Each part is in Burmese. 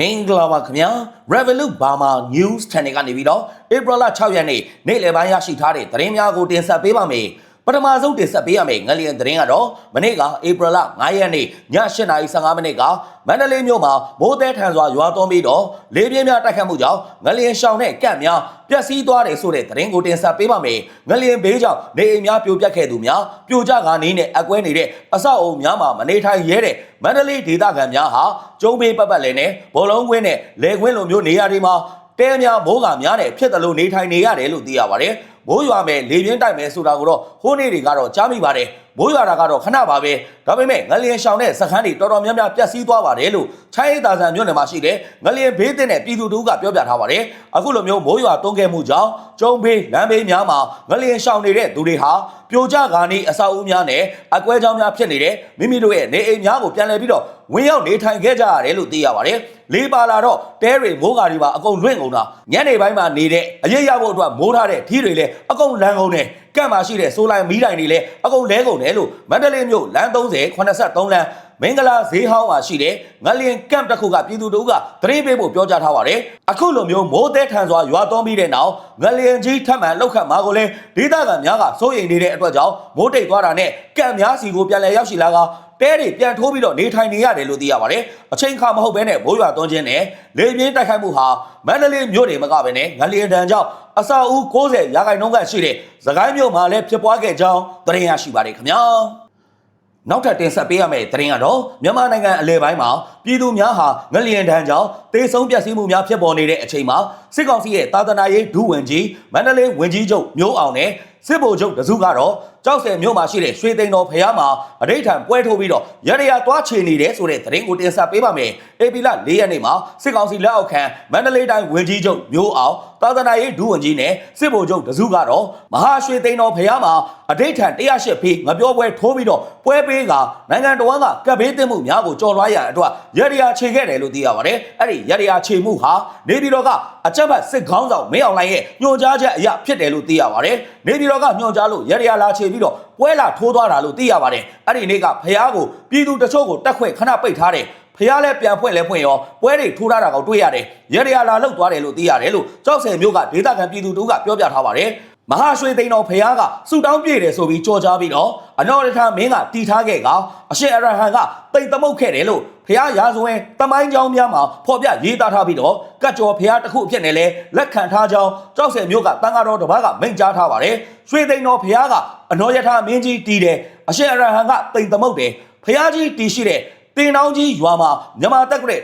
မင်္ဂလာပါခင်ဗျာ Revolut Burma News Channel ကနေပြီးတော့ April 6ရက်နေ့နေ့လယ်ပိုင်းရရှိထားတဲ့သတင်းများကိုတင်ဆက်ပေးပါမယ် ပထမဆုံးတင်ဆက်ပေးရမယ့်ငလျင်သတင်းကတော့မနေ့က April 9ရက်နေ့ည8:15မိနစ်ကမန္တလေးမြို့မှာမိုးသည်ထန်စွာရွာသွန်းပြီးတော့လေပြင်းများတိုက်ခတ်မှုကြောင့်ငလျင်ရှောင်တဲ့ကန့်များပျက်စီးသွားတယ်ဆိုတဲ့သတင်းကိုတင်ဆက်ပေးပါမယ်ငလျင်ဘေးကြောင့်နေအိမ်များပြိုပျက်ခဲ့သူများပြိုကျကာနေနဲ့အကွဲနေတဲ့အဆောက်အုံများမှာမနေထိုင်ရဲတဲ့မန္တလေးဒေသခံများဟာကျုံးပေးပတ်ပတ်လည်းနဲ့ဘောလုံးကွင်းနဲ့လေကွင်းလိုမျိုးနေရာတွေမှာတဲများမိုးကများနဲ့ဖြစ်တယ်လို့နေထိုင်နေရတယ်လို့သိရပါတယ် မိုးရွာမယ်လေပြင်းတိုက်မယ်ဆိုတာကိုတော့ဟိုးနေ့တွေကတော့ကြားမိပါတယ်မိုးရွာတာကတော့ခဏပါပဲဒါပေမဲ့ငလျင်ရှောင်တဲ့စခန်းတွေတော်တော်များများပျက်စီးသွားပါတယ်လို့ချိုင်းရည်သာဆန်မြို့နယ်မှာရှိတဲ့ငလျင်ဘေးသင့်တဲ့ပြည်သူတို့ကပြောပြထားပါတယ်အခုလိုမျိုးမိုးရွာသွန်းခဲ့မှုကြောင့်ကျုံဘေးလမ်းဘေးများမှာငလျင်ရှောင်နေတဲ့သူတွေဟာပြိုကျကာနီအဆောက်အဦများနဲ့အကွဲကြောင်းများဖြစ်နေတဲ့မိမိတို့ရဲ့နေအိမ်များကိုပြန်လည်ပြီးတော့ ဝင်ရောက်နေထိုင်ခဲ့ကြရတယ်လို့သိရပါတယ်လေးပါလာတော့တဲတွေမိုးကာတွေပါအကုန်လွင့်ကုန်တာညနေပိုင်းမှာနေတဲ့အရေးရဖို့အတွက်မိုးထားတဲ့ထီးတွေလည်းအကုန်လန်းကုန်တယ်ကန့်မှာရှိတဲ့ဆိုလိုင်းမီးတိုင်တွေလည်းအကုန်လဲကုန်တယ်လို့မန္တလေးမြို့လမ်း30 83လမ်းမင်္ဂလာဈေးဟောင်းမှာရှိတဲ့ငလျင်ကန့်တစ်ခုကပြည်သူတို့ကသတင်းပေးဖို့ပြောကြားထားပါတယ်အခုလိုမျိုးမိုးသည်ထန်စွာရွာသွန်းပြီးတဲ့နောက်ငလျင်ကြီးထပ်မံလောက်ခတ်မှာကိုလည်းဒေသခံများကစိုးရိမ်နေတဲ့အတွက်ကြောင့်မိုးတိတ်သွားတာနဲ့ကန့်များစီကိုပြန်လည်ရောက်ရှိလာကတဲတွေပြန်ထိုးပြီးတော့နေထိုင်နေရတယ်လို့သိရပါတယ်အချိန်ခါမဟုတ်ဘဲနဲ့မိုးရွာသွန်းခြင်းနဲ့လေပြင်းတိုက်ခိုက်မှုဟာမန္တလေးမြို့တွေမကဘဲနဲ့ငလျင်တန်ကြောင့်အစာအုပ်60ရာခိုင်နှုန်းကရှိတဲ့သခိုင်းမြို့မှာလည်းဖြစ်ပွားခဲ့ကြောင်းသတင်းရရှိပါတယ်ခင်ဗျာ နောက်ထပ်တင်ဆက်ပေးရမယ့်သတင်းကတော့မြန်မာနိုင်ငံအလဲပိုင်းမှာပြည်သူများဟာငလျင်တန်းကြောင့်တေဆုံးပျက်စီးမှုများဖြစ်ပေါ်နေတဲ့အချိန်မှာစစ်ကောင်စီရဲ့တာသနာရေးဒုဝန်ကြီးမန္တလေးဝန်ကြီးချုပ်မျိုးအောင်နဲ့ စစ်ဗိုလ်ချုပ်တစုကတော့ကြောက်စဲမြို့မှာရှိတဲ့ရွှေသိန်းတော်ဖျားမှာအဋိဋ္ဌံပွဲထိုးပြီးတော့ရရရသွားချေနေတယ်ဆိုတဲ့သတင်းကိုတင်ဆက်ပေးပါမယ်။အေပီလ၄ရက်နေ့မှာစစ်ကောင်စီလက်အောက်ခံမန္တလေးတိုင်းဝန်ကြီးချုပ်မျိုးအောင်သာသနာရေးဒုဝန်ကြီးနဲ့စစ်ဗိုလ်ချုပ်တစုကတော့မဟာရွှေသိန်းတော်ဖျားမှာအဋိဋ္ဌံ108ဖေးငပြောပွဲထိုးပြီးတော့ပွဲပေးကနိုင်ငံတော်ကကပ်ဘေးသိမှုများကိုကြော်လွှားရန်အတွက်ရရရခြေခဲ့တယ်လို့သိရပါတယ်။အဲ့ဒီရရရခြေမှုဟာနေပြည်တော်က အကြက်ဘတ်စစ်ခေါင်းဆောင်မင်းအောင်လှိုင်ရဲ့ညွှန်ကြားချက်အရဖြစ်တယ်လို့သိရပါတယ်။နေပြည်တော်ကညွှန်ကြားလို့ရရရလာခြေပြီးတော့ပွဲလာထိုးသွားတာလို့သိရပါတယ်။အဲ့ဒီနေ့ကဖះကိုပြည်သူတချို့ကိုတက်ခွင့်ခဏပိတ်ထားတယ်။ဖះလည်းပြန်ဖွင့်လဲဖွင့်ရောပွဲတွေထိုးထားတာကိုတွေ့ရတယ်။ရရရလာလောက်သွားတယ်လို့သိရတယ်လို့ကြောက်စဲမျိုးကဒေသခံပြည်သူတို့ကပြောပြထားပါတယ်။ မဟာရွှေသိန်းတော်ဖះကစူတောင်းပြည့်တယ်ဆိုပြီးကြော်ကြားပြီးတော့အနော်ရထမင်းကတီထားခဲ့ကအရှင်အရဟံကတိတ်သမုတ်ခဲ့တယ်လို့ဖះရာဇဝင်တမိုင်းကြောင်းများမှာဖော်ပြရေးသားထားပြီးတော့ကတ်ကျော်ဖះတစ်ခုအဖြစ်နဲ့လဲလက်ခံထားကြောင်းကြောက်စဲမျိုးကတန်ဃာတော်တစ်ပါးကမိန့်ကြားထားပါတယ်ရွှေသိန်းတော်ဖះကအနော်ရထမင်းကြီးတီးတယ်အရှင်အရဟံကတိတ်သမုတ်တယ်ဖះကြီးတီးရှိတဲ့ တင်တောင်းကြီးရွာမှာမြန်မာတက်ကတဲ့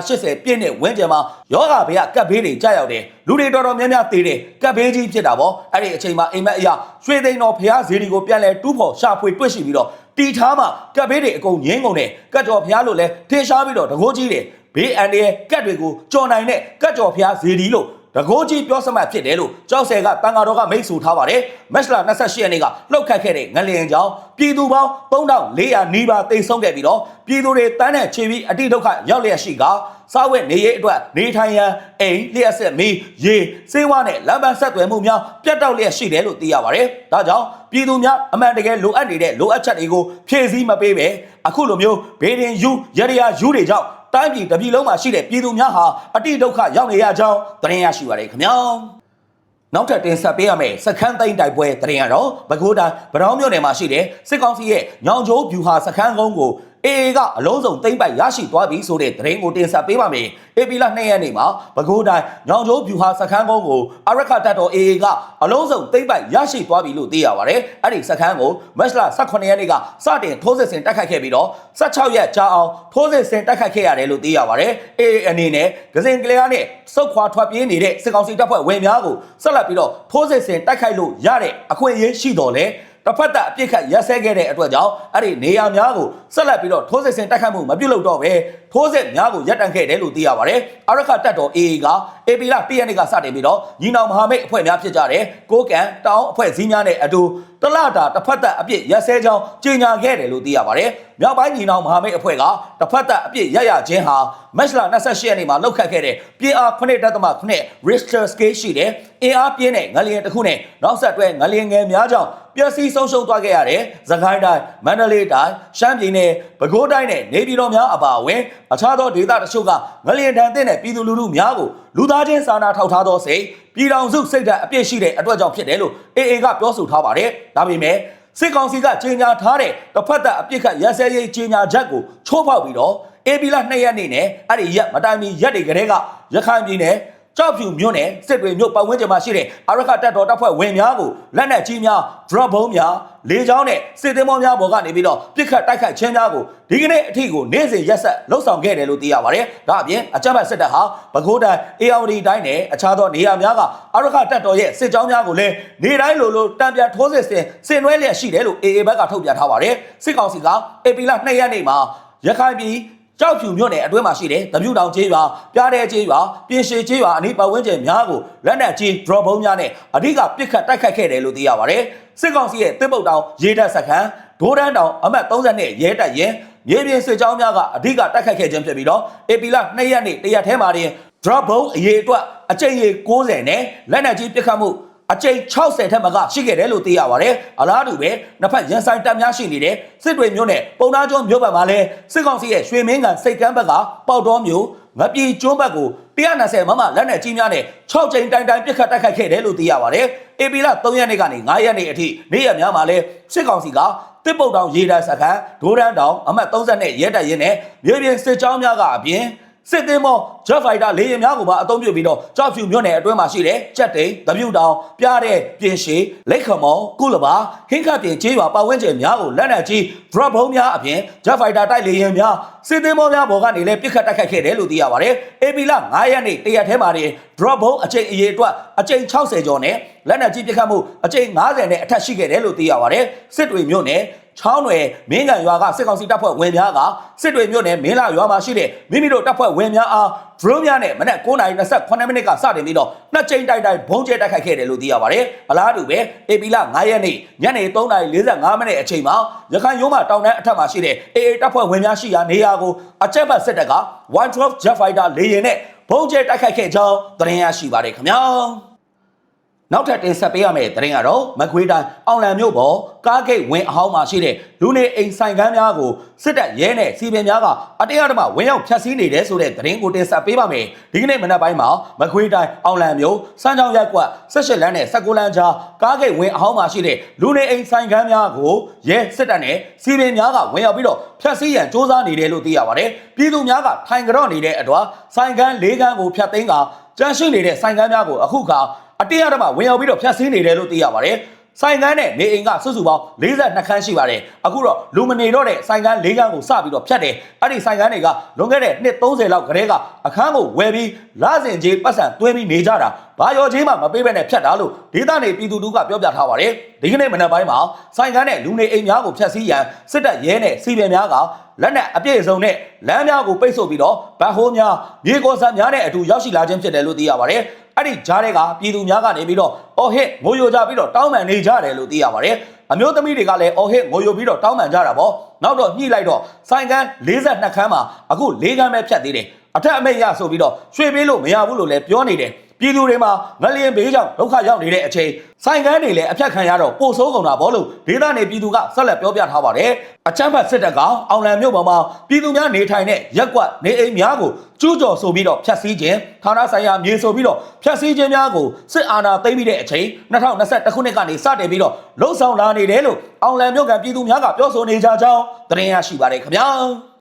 1980ပြည့်နှစ်ဝန်းကျင်မှာယောဂဘေးကကပ်ဘေးတွေကြာရောက်တယ်လူတွေတော်တော်များများသေတယ်ကပ်ဘေးကြီးဖြစ်တာပေါ့အဲ့ဒီအချိန်မှာအိမ်မက်အရာရွှေသိန်းတော်ဖះဇီဒီကိုပြန်လဲတူးဖို့ရှာဖွေတွေ့ရှိပြီးတော့တီထားမှာကပ်ဘေးတွေအကုန်ငင်းကုန်တယ်ကတ်တော်ဖះလို့လဲထင်ရှားပြီးတော့တကိုးကြီးတယ်ဘေးအန်ရဲ့ကတ်တွေကိုကြော်နိုင်တဲ့ကတ်တော်ဖះဇီဒီလို့ တကိုးကြီးပြောစမှတ်ဖြစ်တယ်လို့ကြောက်ဆယ်ကတန်ဃာတော်ကမိတ်ဆူထားပါတယ်မက်စလာ28ရက်နေ့ကလှုပ်ခတ်ခဲ့တဲ့ငလျင်ကြောင့်ပြည်သူပေါင်း3400နီးပါးတိတ်ဆုံးခဲ့ပြီးတော့ပြည်သူတွေတန်းနဲ့ချီပြီးအတိဒုက္ခရောက်လျက်ရှိကစားဝတ်နေရေးအတွက်နေထိုင်ရန်အိမ်လျှက်ဆက်မီးရေစေဝါနဲ့လမ်းပန်းဆက်သွယ်မှုများပြတ်တောက်လျက်ရှိတယ်လို့သိရပါတယ်ဒါကြောင့်ပြည်သူများအမှန်တကယ်လိုအပ်နေတဲ့လိုအပ်ချက်တွေကိုဖြည့်ဆည်းမပေးပဲအခုလိုမျိုးဘေးရင်ယူရရယူတွေကြောင့် တိုင်းပြည်တစ်ပြည်လုံးမှာရှိတဲ့ပြည်သူများဟာအတိဒုက္ခရောက်နေရကြောင်းသတင်းရရှိပါရခင်ဗျာနောက်ထပ်တင်ဆက်ပေးရမယ့်စခန်းသိမ်းတိုက်ပွဲတရင်ကတော့ပဲခူးတိုင်းဗရောင်းမြို့နယ်မှာရှိတဲ့စစ်ကောင်စီရဲ့ညောင်ကျိုးဗျူဟာစခန်းကုန်းကို အေအေကအလုံးစုံသိမ့်ပိုက်ရရှိသွားပြီဆိုတဲ့သတင်းကိုတင်ဆက်ပေးပါမယ်။အေပီလာ2ရက်နေ့မှာပဲခူးတိုင်းညောင်ကျိုးဗျူဟာစခန်းကုန်းကိုအရခတ်တော်အေအေကအလုံးစုံသိမ့်ပိုက်ရရှိသွားပြီလို့သိရပါတယ်။အဲ့ဒီစခန်းကိုမက်လ18ရက်နေ့ကစတင်ထိုးစစ်ဆင်တိုက်ခိုက်ခဲ့ပြီးတော့16ရက်ကြာအောင်ထိုးစစ်ဆင်တိုက်ခိုက်ခဲ့ရတယ်လို့သိရပါတယ်။အေအေအနေနဲ့ဂစင်ကလေးအားနဲ့စုတ်ခွာထွက်ပြေးနေတဲ့စစ်ကောင်စီတပ်ဖွဲ့ဝင်များကိုဆက်လက်ပြီးတော့ထိုးစစ်ဆင်တိုက်ခိုက်လို့ရတဲ့အခွင့်အရေးရှိတော်လဲ တစ်ဖက်သက်အပြစ်ခတ်ရက်စဲခဲ့တဲ့အတွက်ကြောင့်အဲ့ဒီနေရာများကိုဆက်လက်ပြီးတော့ထိုးစစ်ဆင်တိုက်ခတ်မှုမပြုလုပ်တော့ပဲထိုးစစ်များကိုရပ်တန့်ခဲ့တယ်လို့သိရပါတယ်။အရခတက်တော် AA က AP လတရက်နေ့ကစတင်ပြီးတော့ညီနောင်မဟာမိတ်အဖွဲ့များဖြစ်ကြတဲ့ကိုကန်တောင်းအဖွဲ့စည်းများနဲ့အတူတလတာတစ်ဖက်သက်အပြစ်ရက်စဲကြောင်းကြေညာခဲ့တယ်လို့သိရပါတယ်။မြောက်ပိုင်းညီနောင်မဟာမိတ်အဖွဲ့ကတစ်ဖက်သက်အပြစ်ရရခြင်းဟာမက်လ28ရက်နေ့မှာလောက်ခတ်ခဲ့တဲ့ပြည်အား9.9 Richter scale ရှိတဲ့အင်အားပြင်းတဲ့ငလျင်တစ်ခုနဲ့နောက်ဆက်တွဲငလျင်ငယ်များကြောင့် ပျက်စီးဆုံးရှုံးသွားခဲ့ရတဲ့သခိုင်းတိုင်းမန္တလေးတိုင်းရှမ်းပြည်နယ်ပဲခူးတိုင်းနဲ့နေပြည်တော်များအပါအဝင်အခြားသောဒေသတချို့ကငလျင်တန်တဲ့နဲ့ပြည်သူလူထုများကိုလူသားချင်းစာနာထောက်ထားသောစိတ်ပြည်တော်စုစိတ်ဓာတ်အပြည့်ရှိတဲ့အတွက်ကြောင့်ဖြစ်တယ်လို့ AA ကပြောဆိုထားပါတယ်ဒါပေမဲ့စစ်ကောင်စီကကြေညာထားတဲ့တစ်ဖက်သက်အပြစ်ခတ်ရစဲရေးကြေညာချက်ကိုချိုးဖောက်ပြီးတော့ AB လ2ရက်နေ့နဲ့အဲ့ဒီရက်မတိုင်မီရက်တွေကလေးကရခိုင်ပြည်နယ် ကြောက်ဖြူမြို့နယ်စစ်တွေမြို့ပတ်ဝန်းကျင်မှာရှိတဲ့အာရခတပ်တော်တပ်ဖွဲ့ဝင်များကိုလက်နက်ကြီးများ drop ဘုံးများလေကြောင်းနဲ့စစ်သည်မောများပေါ်ကနေပြီးတော့ပြစ်ခတ်တိုက်ခိုက်ခြင်းများကိုဒီကနေ့အထိကိုနေ့စဉ်ရက်ဆက်လှုပ်ဆောင်ခဲ့တယ်လို့သိရပါတယ်။ဒါအပြင်အကြမ်းဖက်စစ်တပ်ဟာပဲခူးတိုင်း AOD တိုင်းနဲ့အခြားသောနေရာများကအာရခတပ်တော်ရဲ့စစ်ကြောင်းများကိုလည်းနေတိုင်းလိုလိုတံပြန်ထိုးစစ်ဆင်ဆင်နွှဲလျက်ရှိတယ်လို့ AA ဘက်ကထုတ်ပြန်ထားပါတယ်။စစ်ကောင်စီက AP လ2ရက်နေ့မှာရခိုင်ပြည် ကြောက်ဖြူမြို့နယ်အတွင်းမှာရှိတဲ့တပြူတောင်ကျေးရွာပြားတဲ့ကျေးရွာပြင်ရှည်ကျေးရွာအနီးပတ်ဝန်းကျင်များကိုလက်နက်ကြီး drop ဘုံးများနဲ့အဓိကပစ်ခတ်တိုက်ခိုက်ခဲ့တယ်လို့သိရပါတယ်စစ်ကောင်စီရဲ့တစ်ပုတ်တောင်ရေတပ်စခန်းဒိုးတန်းတောင်အမှတ်32ရဲတပ်ရင်မြေပြင်စစ်ကြောင်းများကအဓိကတိုက်ခိုက်ခဲ့ခြင်းဖြစ်ပြီးတော့အေပီလာ2ရက်နေ့တရက်ထဲမှာတင် drop ဘုံးအရေးအတွက်အကြိမ်ရေ90နဲ့လက်နက်ကြီးပစ်ခတ်မှု အကြိမ်60ထက်မကရှိခဲ့တယ်လို့သိရပါတယ်။အလားတူပဲနှစ်ဖက်ရန်ဆိုင်တပ်များရှိနေတဲ့စစ်တွေမျိုးနဲ့ပုံနာကျွန်းမျိုးဘက်မှာလည်းစစ်ကောင်စီရဲ့ရွှေမင်းကန်စိတ်ကမ်းဘက်ကပေါက်တော်မျိုးငပြေကျွန်းဘက်ကို120မမလက်နက်ကြီးများနဲ့6ကြိမ်တိုင်တိုင်ပစ်ခတ်တိုက်ခိုက်ခဲ့တယ်လို့သိရပါတယ်။ AP လ3ရက်နေ့ကနေ9ရက်နေ့အထိနေ့ရက်များမှာလည်းစစ်ကောင်စီကတစ်ပုတ်တောင်ရေတပ်စခန်းဒိုးရန်တောင်အမှတ်30နဲ့ရဲတပ်ရင်းနဲ့မြေပြင်စစ်ကြောင်းများကအပြင် စစ်သည်မော Jet Fighter လေယာဉ်များကိုပါအသုံးပြုပြီးတော့ကြောက်ဖြူမြို့နယ်အတွင်းမှာရှိတဲ့ကြက်တိန်၊တပြူတောင်ပြားတဲ့ပြင်ရှည်လက်ခမောကုလဘာဟင်းခတ်ပြင်ကျေးရွာပတ်ဝန်းကျင်များကိုလက်နက်ကြီး drop ဘုံးများအပြင် Jet Fighter တိုက်လေယာဉ်များစစ်သည်မောများပေါ်ကနေလည်းပစ်ခတ်တိုက်ခိုက်ခဲ့တယ်လို့သိရပါတယ်။ AP လ9ရက်နေ့တရက်ထဲမှာတင် drop ဘုံးအကြိမ်အရေအတွက်အကြိမ်60ကျော်နဲ့လက်နက်ကြီးပစ်ခတ်မှုအကြိမ်90နဲ့အထက်ရှိခဲ့တယ်လို့သိရပါတယ်။စစ်တွေမြို့နယ် ချောင်းနယ်မင်းကန်ရွာကစစ်ကောင်စီတပ်ဖွဲ့ဝင်များကစစ်တွေမြို့နယ်မင်းလာရွာမှာရှိတဲ့မိမိတို့တပ်ဖွဲ့ဝင်များအား drone များနဲ့မနက်9:28မိနစ်ကစတင်ပြီးတော့နှစ်ကြိမ်တိုက်တိုက်ဘုံကျဲတိုက်ခိုက်ခဲ့တယ်လို့သိရပါတယ်။အလားတူပဲအေပီလာ9ရက်နေ့ညနေ3:45မိနစ်အချိန်မှာရခိုင်ရိုးမတောင်တန်းအထက်မှာရှိတဲ့ AA တပ်ဖွဲ့ဝင်များရှိရာနေရာကိုအကြက်ဘတ်စစ်တပ်က112 Jet Fighter လေယာဉ်နဲ့ဘုံကျဲတိုက်ခိုက်ခဲ့ကြောင်းသတင်းရရှိပါတယ်ခင်ဗျာ။ နောက်ထပ်တင်ဆက်ပေးရမယ့်သတင်းကတော့မကွေးတိုင်းအောင်လံမြို့ပေါ်ကားဂိတ်ဝင်းအဟောင်းမှာရှိတဲ့လူနေအိမ်ဆိုင်ကန်းများကိုစစ်တပ်ရဲနဲ့စီပင်များကအတရားဓမ္မဝင်ရောက်ဖျက်ဆီးနေတယ်ဆိုတဲ့သတင်းကိုတင်ဆက်ပေးပါမယ်။ဒီကနေ့မနက်ပိုင်းမှာမကွေးတိုင်းအောင်လံမြို့စမ်းချောင်းရက်ကွက်18လမ်းနဲ့19လမ်းကြားကားဂိတ်ဝင်းအဟောင်းမှာရှိတဲ့လူနေအိမ်ဆိုင်ကန်းများကိုရဲစစ်တပ်နဲ့စီပင်များကဝင်ရောက်ပြီးတော့ဖျက်ဆီးရန်စ조사နေတယ်လို့သိရပါတယ်။ပြည်သူများကထိုင်ကြော့နေတဲ့အတွက်ဆိုင်ကန်း၄ကန်းကိုဖျက်သိမ်းကကြန့်ရှိနေတဲ့ဆိုင်ကန်းများကိုအခုခါ အတင်းအဓမ္မဝင်ရောက်ပြီးတော့ဖျက်ဆီးနေတယ်လို့သိရပါတယ်။ဆိုင်ကန်းနဲ့နေအိမ်ကစုစုပေါင်း42ခန်းရှိပါတယ်။အခုတော့လူမနေတော့တဲ့ဆိုင်ကန်း၄ခန်းကိုစပြီးတော့ဖျက်တယ်။အဲ့ဒီဆိုင်ကန်းတွေကလွန်ခဲ့တဲ့နှစ်30လောက်ကတည်းကအခန်းကိုဝယ်ပြီးလစဉ်ကြီးပတ်စံသွင်းပြီးနေကြတာ။ဘာရောချင်းမှမပေးဘဲနဲ့ဖျက်တာလို့ဒေသနေပြည်သူတို့ကပြောပြထားပါတယ်။ဒီကနေ့မနက်ပိုင်းမှာဆိုင်ကန်းနဲ့လူနေအိမ်များကိုဖျက်ဆီးရန်စစ်တပ်ရဲနဲ့စီပင်များကလက်နက်အပြည့်အစုံနဲ့လမ်းများကိုပိတ်ဆို့ပြီးတော့ဗတ်ဟိုးများမြေကော်ဆန်များနဲ့အတူရောက်ရှိလာခြင်းဖြစ်တယ်လို့သိရပါတယ်။ အဲ့ဒီကြားတွေကပြည်သူများကနေပြီးတော့အော်ဟစ်ငိုယိုကြပြီးတော့တောင်းပန်နေကြတယ်လို့သိရပါတယ်အမျိုးသမီးတွေကလည်းအော်ဟစ်ငိုယိုပြီးတော့တောင်းပန်ကြတာပေါ့နောက်တော့ညှိလိုက်တော့ဆိုင်ကန်း42ခန်းမှာအခု၄ခန်းပဲဖြတ်သေးတယ်အထက်အမိတ်ရဆိုပြီးတော့ရွှေပေးလို့မရဘူးလို့လည်းပြောနေတယ် ပြည်သူတွေမှာငလျင်ဘေးကြောင့်ဒုက္ခရောက်နေတဲ့အချိန်ဆိုင်ကန်းတွေလည်းအဖြတ်ခံရတော့ပို့ဆိုးကုန်တာဗောလို့ဒေသနေပြည်သူကဆက်လက်ပြောပြထားပါတယ်အချမ်းဖတ်စစ်တပ်ကအောင်လံမြို့ပေါ်မှာပြည်သူများနေထိုင်တဲ့ရက်ကွက်နေအိမ်များကိုကျူးကျော်ဆိုပြီးတော့ဖျက်ဆီးခြင်းဌာနဆိုင်ရာမြေဆိုပြီးတော့ဖျက်ဆီးခြင်းများကိုစစ်အာဏာသိမ်းပြီးတဲ့အချိန်2021ခုနှစ်ကနေစတင်ပြီးတော့လှုပ်ဆောင်လာနေတယ်လို့အောင်လံမြို့ကပြည်သူများကပြောဆိုနေကြကြောင်းသတင်းရရှိပါတယ်ခင်ဗျာ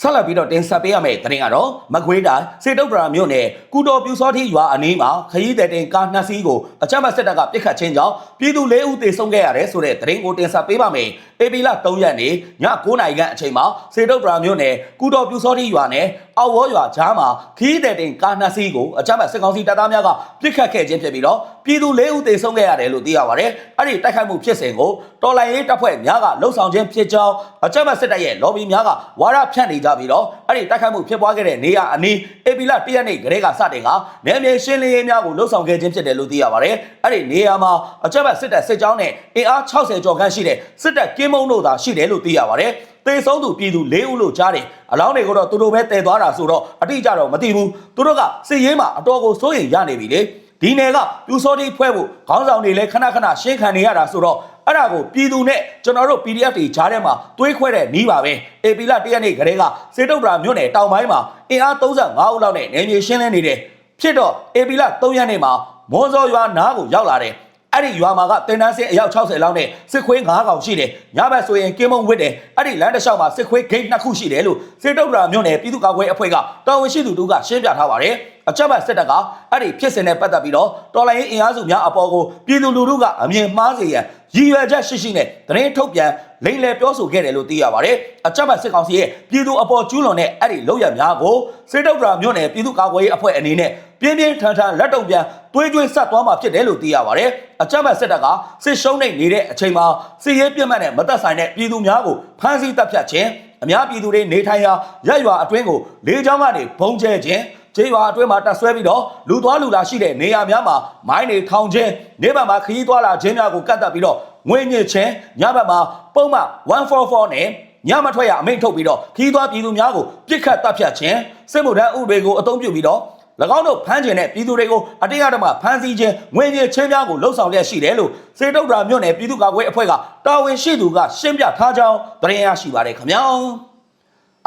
ဆက်လက်ပြီးတော့တင်ဆက်ပေးရမယ့်သတင်းကတော့မကွေးတိုင်းစေတုတ်တရာမြို့နယ်ကုတော်ပြူစောတိရွာအနီးမှာခရီးသည်တင်ကားနှစ်စီးကိုအကြမ်းဖက်စစ်တပ်ကပစ်ခတ်ခြင်းကြောင့်ပြည်သူ၄ဦးသေဆုံးခဲ့ရတယ်ဆိုတဲ့သတင်းကိုတင်ဆက်ပေးပါမယ်။ဧပြီလ3ရက်နေ့ည9:00နာရီခန့်အချိန်မှာစေတုတ်တရာမြို့နယ်ကုတော်ပြူစောတိရွာနယ် အောက်ဝေါ်ရွာကြားမှာခရီးသည်တင်ကားနှစ်စီးကိုအကြမ်းဖက်စစ်ကောင်စီတပ်သားများကပစ်ခတ်ခဲ့ခြင်းဖြစ်ပြီးတော့ပြည်သူ၄ဦးသေဆုံးခဲ့ရတယ်လို့သိရပါတယ်။အဲ့ဒီတိုက်ခိုက်မှုဖြစ်စဉ်ကိုတော်လိုင်းရေးတပ်ဖွဲ့များကလှုပ်ဆောင်ခြင်းဖြစ်ကြောင်းအကြမ်းဖက်စစ်တပ်ရဲ့ lobby များကဝါဒဖြန့်နေကြပြီးတော့အဲ့ဒီတိုက်ခိုက်မှုဖြစ်ပွားခဲ့တဲ့နေရာအနီးဧပြီလ1ရက်နေ့ကလေးကစတင်ကနယ်မြေရှင်းလင်းရေးများကိုလှုပ်ဆောင်ခဲ့ခြင်းဖြစ်တယ်လို့သိရပါတယ်။အဲ့ဒီနေရာမှာအကြမ်းဖက်စစ်တပ်စစ်ကြောင်းနဲ့အင်အား60ကျော်ခန့်ရှိတဲ့စစ်တပ်ကင်းမုံတို့သာရှိတယ်လို့သိရပါတယ်။ တေဆုံးသူပြည်သူ၄ဦးလို့ကြားတယ်။အလောင်းတွေကိုတော့သူတို့ပဲတည်သွားတာဆိုတော့အတိအကျတော့မသိဘူး။သူတို့ကစစ်ရေးမှာအတော်ကိုစိုးရိမ်ရနေပြီလေ။ဒီနယ်ကပြူစောတိဖွဲ့ဖို့ခေါင်းဆောင်တွေလည်းခဏခဏရှင်းခံနေရတာဆိုတော့အဲ့ဒါကိုပြည်သူနဲ့ကျွန်တော်တို့ PDF တွေဂျားထဲမှာတွေးခွဲတဲ့နီးပါပဲ AP လတရက်နေ့ကလေးကစေတုတ်တရာမြို့နယ်တောင်ပိုင်းမှာအင်အား35ဦးလောက်နဲ့နေမြေရှင်းလင်းနေတယ်ဖြစ်တော့ AP လ3ရက်နေ့မှာမွန်စောရွာနားကိုရောက်လာတယ် အဲ့ဒီရွာမှာကတင်တန်းစင်အယောက်60လောက်နဲ့စစ်ခွေး9កောင်ရှိတယ်ညဘက်ဆိုရင်ကင်းမုံဝစ်တယ်အဲ့ဒီလမ်းတစ်လျှောက်မှာစစ်ခွေးဂိတ်နှစ်ခုရှိတယ်လို့စေတုတ်တရာမြို့နယ်ပြည်သူ့ကာကွယ်အဖွဲ့ကတာဝန်ရှိသူတို့ကရှင်းပြထားပါတယ်အချက်မဲ့စစ်တပ်ကအဲ့ဒီဖြစ်စဉ်နဲ့ပတ်သက်ပြီးတော့တော်လိုင်းရေးအင်အားစုများအပေါ်ကိုပြည်သူလူထုကအမြင်မှားစေရန်ရည်ရွယ်ချက်ရှိရှိနဲ့သတင်းထုတ်ပြန် လိမ့်လည်ပြောဆိုခဲ့တယ်လို့သိရပါတယ်အချက်မဲ့စစ်ကောင်စီရဲ့ပြည်သူအပေါ်ကျူးလွန်တဲ့အဲ့ဒီလောက်ရများကိုစေတုတ်တရာမြို့နယ်ပြည်သူ့ကာကွယ်ရေးအဖွဲ့အနေနဲ့ပြင်းပြင်းထန်ထန်လက်တုံပြန်တွေးကြွေးဆက်သွားမှာဖြစ်တယ်လို့သိရပါတယ်အချက်မဲ့စစ်တပ်ကစစ်ရှုံးနေနေတဲ့အချိန်မှာစစ်ရေးပြတ်မှတ်နဲ့မသက်ဆိုင်တဲ့ပြည်သူများကိုဖမ်းဆီးတပ်ဖြတ်ခြင်းအများပြည်သူတွေနေထိုင်ရာရက်ရွာအတွင်းကိုလေးချောင်းကနေဘုံကျဲခြင်းကျေးရွာအတွင်းမှာတက်ဆွဲပြီးတော့လူသွားလူလာရှိတဲ့နေရာများမှာမိုင်းတွေထောင်ခြင်းနေဘက်မှာခရီးသွားလာခြင်းများကိုကတ်တက်ပြီးတော့ ငွေညစ်ခြင်းညဘက်မှာပုံမှန်144နဲ့ညမထွက်ရအမိန့်ထုတ်ပြီးတော့ခီးသွွားပြည်သူများကိုပြစ်ခတ်တပ်ဖြတ်ခြင်းစစ်မှုထမ်းဥပဒေကိုအသုံးပြုပြီးတော့၎င်းတို့ဖမ်းကျင်တဲ့ပြည်သူတွေကိုအတင်းအဓမ္မဖမ်းဆီးခြင်းငွေညစ်ခြင်းများကိုလှုပ်ဆောင်လျက်ရှိတယ်လို့စေတုတ်တာမြို့နယ်ပြည်သူ့ကာကွယ်အဖွဲ့ကတာဝန်ရှိသူကရှင်းပြထားကြောင်းသတင်းရရှိပါတယ်ခင်ဗျာ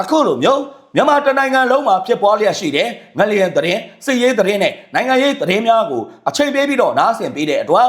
အခုလိုမျိုးမြန်မာတနိုင်ငံလုံးမှာဖြစ်ပွားလျက်ရှိတဲ့ငလျင်သတင်းစစ်ရေးသတင်းနဲ့နိုင်ငံရေးသတင်းများကိုအချိန်ပေးပြီးတော့နားဆင်ပေးတဲ့အတွက်